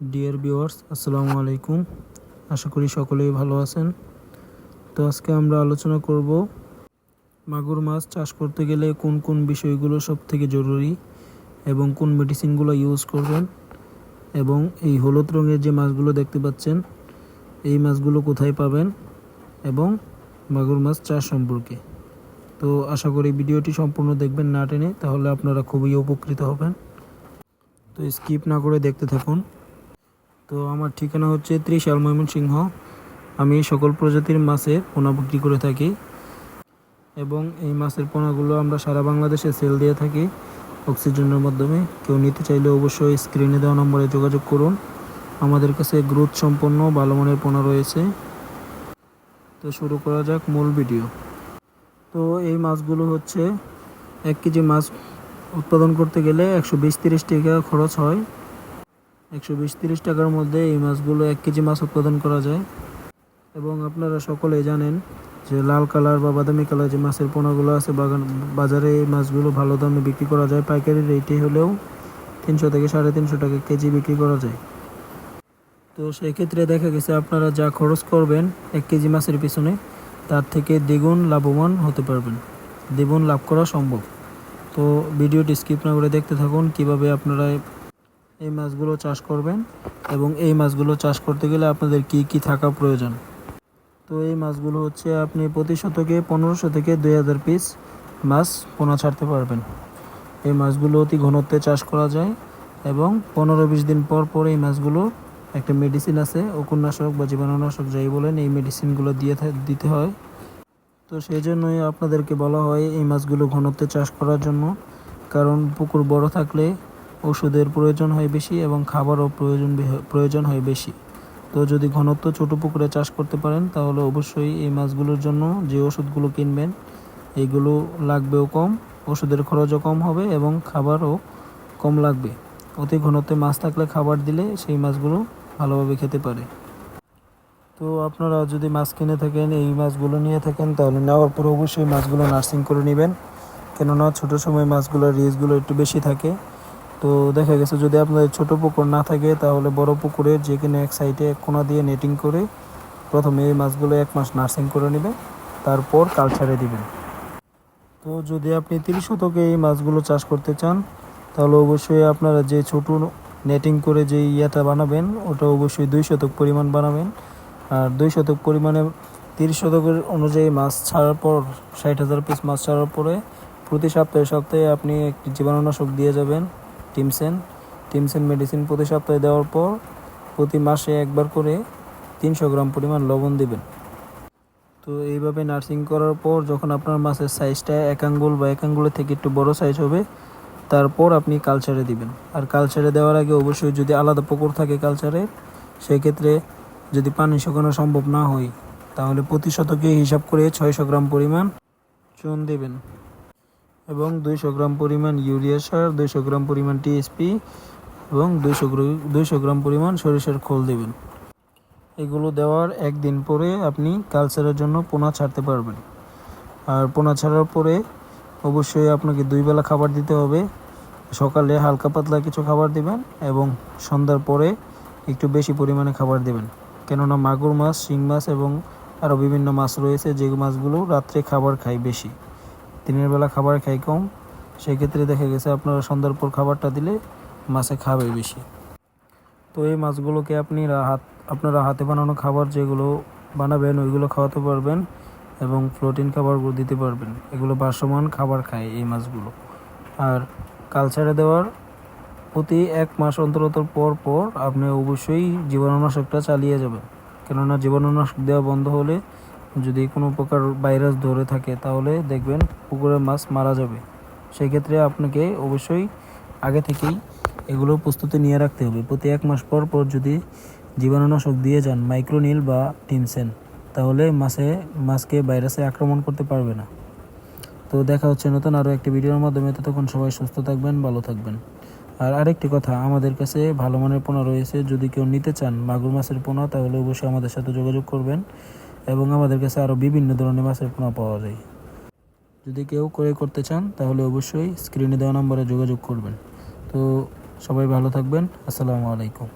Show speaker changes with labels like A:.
A: Dear viewers আসসালামু আলাইকুম। আশা করি সকলেই ভালো আছেন। তো আজকে আমরা আলোচনা করব মাগুর মাছ চাষ করতে গেলে কোন কোন বিষয়গুলো সব থেকে জরুরি এবং কোন মেডিসিনগুলো ইউজ করবেন এবং এই হলুদ রঙের যে মাছগুলো দেখতে পাচ্ছেন, এই মাছগুলো কোথায় পাবেন এবং মাগুর মাছ চাষ সম্পর্কে। তো আশা করি ভিডিওটি সম্পূর্ণ দেখবেন না টেনে, তাহলে আপনারা খুবই উপকৃত হবেন। তো স্কিপ না করে দেখতে থাকুন। তো আমার ঠিকানা হচ্ছে ত্রিশাল ময়মনসিংহ। আমি সকল প্রজাতির মাছের পোনা বিক্রি করে থাকি এবং এই মাছের পোনাগুলো আমরা সারা বাংলাদেশে সেল দিয়ে থাকি। অক্সিজেনের মাধ্যমে কেউ নিতে চাইলে অবশ্যই স্ক্রিনে দেওয়া নম্বরে যোগাযোগ করুন। আমাদের কাছে গ্রোথ সম্পন্ন ভালো মানের পোনা রয়েছে। তো শুরু করা যাক মূল ভিডিও তো এই মাছগুলো হচ্ছে এক কেজি মাছ উৎপাদন করতে গেলে একশো বিশ তিরিশ টাকা খরচ হয়। একশো বিশ, তিরিশ টাকার মধ্যে এই মাছগুলো এক কেজি মাছ উৎপাদন করা যায়। এবং আপনারা সকলেই জানেন যে লাল কালার বা বাদামি কালার যে মাছের পোনাগুলো আছে, বাগান, বাজারে এই মাছগুলো ভালো দামে বিক্রি করা যায়। পাইকারি রেটে হলেও তিনশো থেকে সাড়ে তিনশো টাকা কেজি বিক্রি করা যায়। তো সেক্ষেত্রে দেখা গেছে আপনারা যা খরচ করবেন এক কেজি মাছের পিছনে, তার থেকে দ্বিগুণ লাভবান হতে পারবেন। দ্বিগুণ লাভ করা সম্ভব। তো ভিডিওটি স্কিপ না করে দেখতে থাকুন। কীভাবে আপনারা এই মাছগুলো চাষ করবেন এবং এই মাছগুলো চাষ করতে গেলে আপনাদের কি কি থাকা প্রয়োজন? তো এই মাছগুলো হচ্ছে আপনি প্রতি শতকে পনেরোশো থেকে দুই হাজার পিস মাছ পোনা ছাড়তে পারবেন। এই মাছগুলো অতি ঘনত্বে চাষ করা যায় এবং পনেরো বিশ দিন পর পর এই মাছগুলো একটা মেডিসিন আছে অকুন্নাশক বা জীবাণুনাশক যাই বলেন, এই মেডিসিনগুলো দিয়ে দিতে হয়। তো সেই জন্যই আপনাদেরকে বলা হয় এই মাছগুলো ঘনত্বে চাষ করার জন্য, কারণ পুকুর বড় থাকলে ওষুধের প্রয়োজন হয় বেশি এবং খাবারও প্রয়োজন প্রয়োজন হয় বেশি। তো যদি ঘনত্ব ছোট পুকুরে চাষ করতে পারেন, তাহলে অবশ্যই এই মাছগুলোর জন্য যে ওষুধগুলো কিনবেন এইগুলো লাগবেও কম, ওষুধের খরচও কম হবে এবং খাবারও কম লাগবে। অতি ঘনত্বে মাছ থাকলে খাবার দিলে সেই মাছগুলো ভালোভাবে খেতে পারে। তো আপনারা যদি মাছ কিনে থাকেন, এই মাছগুলো নিয়ে থাকেন, তাহলে নেওয়ার পর অবশ্যই মাছগুলো নার্সিং করে নেবেন। কেননা ছোট সময় মাছগুলোর রিস্কগুলো একটু বেশি থাকে। তো দেখা গেছে যদি আপনাদের ছোট পুকুর না থাকে, তাহলে বড় পুকুরে যে কোনো এক সাইডে এক কোনা দিয়ে নেটিং করে প্রথমে এই মাছগুলো এক মাস নার্সিং করে নেবেন, তারপর কালচারে দিবেন। তো যদি আপনি তিরিশ শতকে এই মাছগুলো চাষ করতে চান, তাহলে অবশ্যই আপনারা যে ছোট নেটিং করে যে ইয়েটা বানাবেন, ওটা অবশ্যই দুই শতক পরিমাণ বানাবেন। আর দুই শতক পরিমাণে তিরিশ শতকের অনুযায়ী মাছ ছাড়ার পর, ষাট হাজার পিস মাছ ছাড়ার পরে প্রতি সপ্তাহে সপ্তাহে আপনি একটি জীবাণুনাশক দিয়ে যাবেন। টিমসেন। টিমসেন মেডিসিন প্রতি সপ্তাহে দেওয়ার পর প্রতি মাসে একবার করে তিনশো গ্রাম পরিমাণ লবণ দিবেন। তো এইভাবে নার্সিং করার পর যখন আপনার মাছের সাইজটা এক আঙ্গুল বা এক আঙ্গুলের থেকে একটু বড় সাইজ হবে, তারপর আপনি কালচারে দিবেন। আর কালচারে দেওয়ার আগে অবশ্যই যদি আলাদা পুকুর থাকে কালচারে সেক্ষেত্রে যদি পানি শুকানো সম্ভব না হয়, তাহলে প্রতি শতকে হিসাব করে ছয়শো গ্রাম পরিমাণ চুন দেবেন। এবং দুইশো গ্রাম পরিমাণ ইউরিয়া সার, দুইশো গ্রাম পরিমাণ টিএসপি এবং দুইশো দুইশো গ্রাম পরিমাণ সরিষার খোল দেবেন। এগুলো দেওয়ার একদিন পরে আপনি কালচারের জন্য পোনা ছাড়তে পারবেন। আর পোনা ছাড়ার পরে অবশ্যই আপনাকে দুই বেলা খাবার দিতে হবে। সকালে হালকা পাতলা কিছু খাবার দিবেন এবং সন্ধ্যার পরে একটু বেশি পরিমাণে খাবার দেবেন। কেননা মাগুর মাছ, শিং মাছ এবং আরও বিভিন্ন মাছ রয়েছে যে মাছগুলো রাত্রে খাবার খায় বেশি। দিনের বেলা খাবার খাই কম, সেক্ষেত্রে দেখা গেছে আপনারা সন্ধ্যার পর খাবারটা দিলে মাছে খাবে বেশি। তো এই মাছগুলোকে আপনি হাত আপনারা হাতে বানানো খাবার যেগুলো বানাবেন, ওইগুলো খাওয়াতে পারবেন এবং প্রোটিন খাবারগুলো দিতে পারবেন। এগুলো ভাসমান খাবার খায় এই মাছগুলো। আর কালচারে দেওয়ার প্রতি এক মাস অন্তর অন্তর পর পর আপনি অবশ্যই জীবাণুনাশকটা চালিয়ে যাবেন। কেননা জীবাণুনাশক দেওয়া বন্ধ হলে যদি কোনো প্রকার ভাইরাস ধরে থাকে, তাহলে দেখবেন পুকুরের মাছ মারা যাবে। সেক্ষেত্রে আপনাকে অবশ্যই আগে থেকেই এগুলো প্রস্তুতি নিয়ে রাখতে হবে। প্রতি এক মাস পর পর যদি জীবাণুনাশক দিয়ে যান, মাইক্রোনিল বা টিমসেন তাহলে মাছে, মাছকে ভাইরাসে আক্রমণ করতে পারবে না। তো দেখা হচ্ছে নতুন আরও একটি ভিডিওর মাধ্যমে। ততক্ষণ সবাই সুস্থ থাকবেন, ভালো থাকবেন। আর আরেকটি কথা, আমাদের কাছে ভালো মানের পোনা রয়েছে। যদি কেউ নিতে চান মাগুর মাছের পোনা, তাহলে অবশ্যই আমাদের সাথে যোগাযোগ করবেন। এবং আমাদের কাছে আরও বিভিন্ন ধরনের মাছের পোনা পাওয়া যায়। যদি কেউ ক্রয় করতে চান, তাহলে অবশ্যই স্ক্রিনে দেওয়া নম্বরে যোগাযোগ করবেন। তো সবাই ভালো থাকবেন। আসসালামু আলাইকুম।